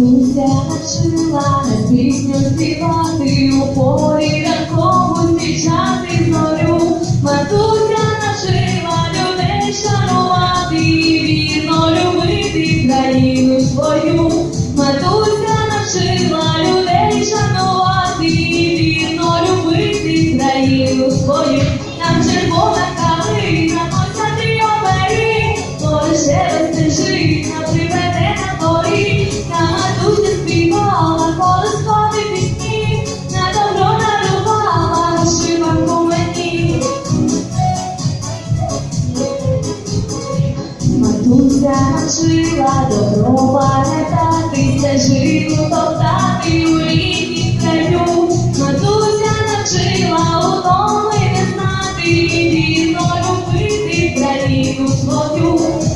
Матуся начала на пісню співати, Я жила, добро пам'ятатися, житу топтати у рідній краю. Матуся навчила у тому не знати, вірно любити країну свою.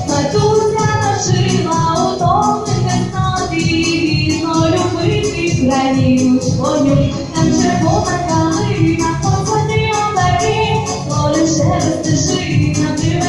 Матуся навчила у тому не знати, вірно любити країну свою. Там червона калина, посади обері, лише ще стежи на диво.